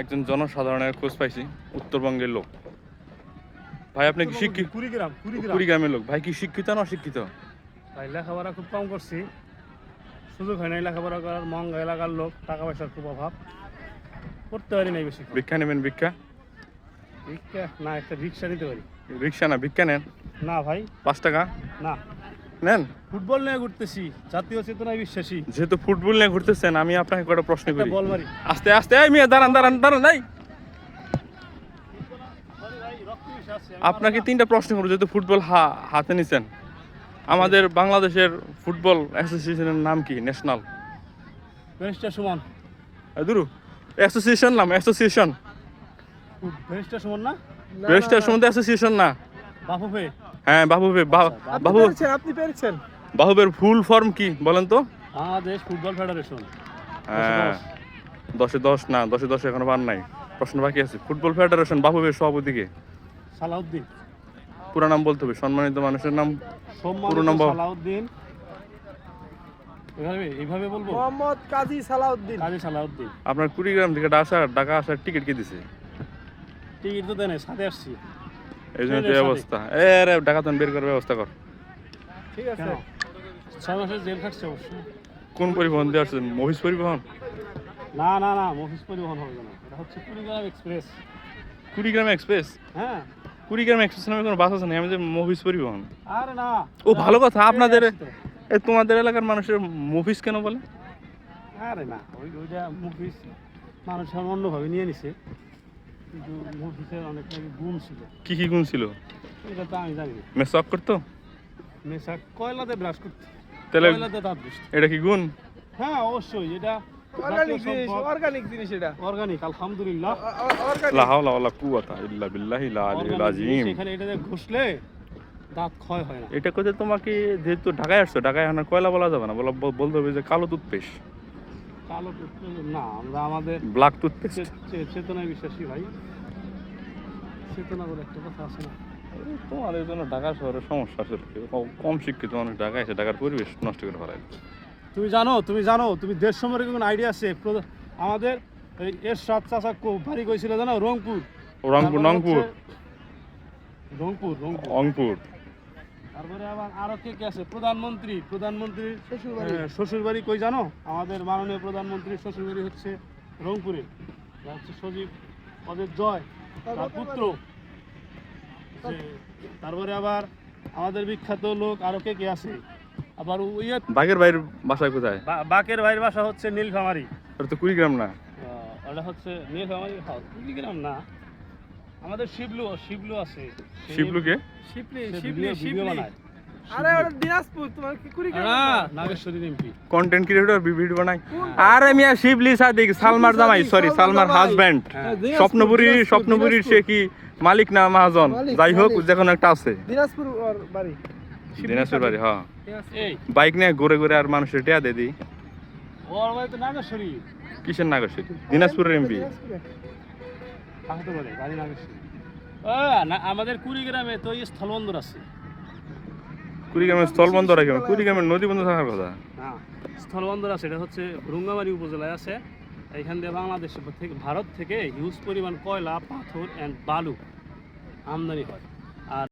একজন জনসাধারণের খোঁজ পাইছি উত্তরবঙ্গের লোক। ভাই আপনি কি শিক্ষিত? কুড়িগ্রাম কুড়িগ্রাম। কুড়িগ্রামের লোক। ভাই কি শিক্ষিত না অশিক্ষিত? ভাই লেখাপড়া খুব কম করছি। সুযোগ হয় নাই লেখাপড়া করার মঙ্গা এলাকার লোক টাকা পয়সার খুব অভাব। করতে পারি নাই বেশি ভিক্ষা নেবেন ভিক্ষা? ভিক্ষা? না একটা রিক্সা নিতে পারি। রিক্সা না ভিক্ষা নেন? না ভাই। পাঁচ টাকা? না। নেন। ফুটবল নিয়ে ঘুরতেছি জাতীয় চেতনায় বিশ্বাসী। যেহেতু ফুটবল নিয়ে ঘুরতেছেন আমি আপনাকে কটা প্রশ্ন করি? বল মারি। আস্তে আস্তে এই মেয়ে দাঁড়ান দাঁড়ান দাঁড়ান নাই আপনাকে তিনটা প্রশ্ন করব যেহেতু ফুটবল হা হাতে নিছেন। আমাদের বাংলাদেশের ফুটবল অ্যাসোসিয়েশনের নাম কি? ন্যাশনাল। ব্যারিস্টার সুমন। দুরু। অ্যাসোসিয়েশন নাম অ্যাসোসিয়েশন। ব্যারিস্টার সুমন না? রেজিস্টার সম্বন্ধে অ্যাসোসিয়েশন না। ভে হ্যাঁ বাবু বা- আপনি বাবু আপনি পেরেছেন? বাহুবের ফুল ফর্ম কি বলেন তো? Bangladesh football federation. হ্যাঁ। দশে দশ। না দশে দশ এখনও পার নাই। প্রশ্ন বাকি আছে। ফুটবল ফেডারেশন বাহুবের সভাপতি কে সালাউদ্দিন। পুরো নাম বলতে হবে সম্মানিত মানুষের নাম পুরো নম্বর। সালাউদ্দিন। এভাবে এইভাবে বলব? মোহাম্মদ কাজী সালাউদ্দিন। কাজী সালাউদ্দিন। আপনার কুড়িগ্রাম থেকে আসার ঢাকা আসার টিকিট কে দিছে? টিকিট তো দেয় নাই, সাথে আসছি। এই জন্য তো। অবস্থা। এ রে ঢাকা তো বের করার ব্যবস্থা কর। ঠিক আছে। কেন? ছয় মাসের জেল খাটছে অবশ্য। কোন পরিবহন দিয়ে আসছেন মহিষ পরিবহন? না না না মফিস পরিবহন হবে না। এটা হচ্ছে কুড়িগ্রাম এক্সপ্রেস। কুড়িগ্রাম এক্সপ্রেস? হ্যাঁ। কুড়িগ্রাম এক্সপ্রেস নামে কোনো বাস আছে না আমি যে মহিষ পরিবহন। আরে না। ও ভালো কথা। আপনাদের। এ তোমাদের এলাকার মানুষের মফিস কেন বলে? আরে না ওই ওইটা মুভিস মানুষ অন্যভাবে নিয়ে নিছে। কিন্তু মুভিসের অনেক নাকি গুণ ছিল। কি কি গুণ ছিল? এটা তো আমি জানি না। মেসক করতো? মেশা কয়লাতে ব্রাশ করতে? তাহলে কয়লাতে দাঁত বুঝতে এটা কি গুণ? হ্যাঁ অবশ্যই এটা অর্গানিক জিনিস অর্গানিক জিনিস এটা। অর্গানিক আলহামদুলিল্লাহ। লা হাওলা ওয়ালা কুওয়াতা ইল্লা বিল্লাহি লা আলিয়্যিল আযীম। এখানে এটাতে ঘষলে দাঁত ক্ষয় হয় না। এটা কোথায় তোমাকে যেহেতু ঢাকায় আসছো ঢাকায় এখন কয়লা বলা যাবে না? বলা বলতে হবে যে কালো টুথপেস্ট কালো না আমরা আমাদের ব্ল্যাক টুথপেস্ট চেতনায় বিশ্বাসী ভাই। চেতনা বলে একটা কথা আছে না? তোমার এই জন্য ঢাকা শহরের সমস্যা আসলে কম- শিক্ষিত মানুষ ঢাকায় এসে ঢাকার পরিবেশ নষ্ট করে ফেলায়। তুমি জানো তুমি জানো তুমি দেশ সম্পর্কে কোনো আইডিয়া আছে? আমাদের এই এর সাত চাষা বাড়ি কইছিল জানো রংপুর। রংপুর রংপুর রংপুর। অংপুর। তারপরে আবার আরও কে কে আছে? প্রধানমন্ত্রী প্রধানমন্ত্রীর শ্বশুরবাড়ি। হ্যাঁ, শ্বশুরবাড়ি কই জানো? আমাদের মাননীয় প্রধানমন্ত্রীর শ্বশুরবাড়ি হচ্ছে রংপুরে। হচ্ছে সজীব পদের জয় তার পুত্র। যে- তারপরে আবার আমাদের বিখ্যাত লোক আরও কে কে আছে? আবার ওই বাঘের বাইরের বাসায় কোথায়? বাকের ভাইয়ের বাসা হচ্ছে নীলফামারি। ওটা তো কুড়িগ্রাম না? ওটা হচ্ছে নীলফামারি হাউস কুড়িগ্রাম না। আমাদের শিবলু শিবলু আছে। শিবলুকে। আরে ওটা দিনাজপুর তোমার কি কুড়ি Nageshwari MP content creator video বানাই আরে মিয়া শিবলি সাদিক সালমার জামাই সাদিক, সরি সালমার। হাজবেন্ড হ্যাঁ, স্বপ্নপুরীর সে কি মালিক না মহাজন? যাই হোক মালিক। যে কোনো একটা আছে। দিনাজপুর বাড়ি। শিবলি দিনাজপুর বাড়ি হ্যাঁ। বাইক নিয়ে ঘুরে ঘুরে আর মানুষের টিয়া দিয়ে দিই। নাগেশ্বরী। কিসের নাগরিক দিনাজপুরের এমপি থাকতে পারে বাড়ি নাগেশ্বরী ও, না আমাদের কুড়িগ্রামে তো এই স্থলবন্দর আছে। কুড়িগ্রামের স্থলবন্দর আছে কুড়িগ্রামের নদী বন্দর থাকার কথা? হ্যাঁ স্থলবন্দর আছে এটা হচ্ছে রুঙ্গামারি উপজেলায় আছে। এখান দিয়ে বাংলাদেশ থেকে ভারত থেকে হিউজ পরিমাণ কয়লা পাথর অ্যান্ড বালু আমদানি হয়।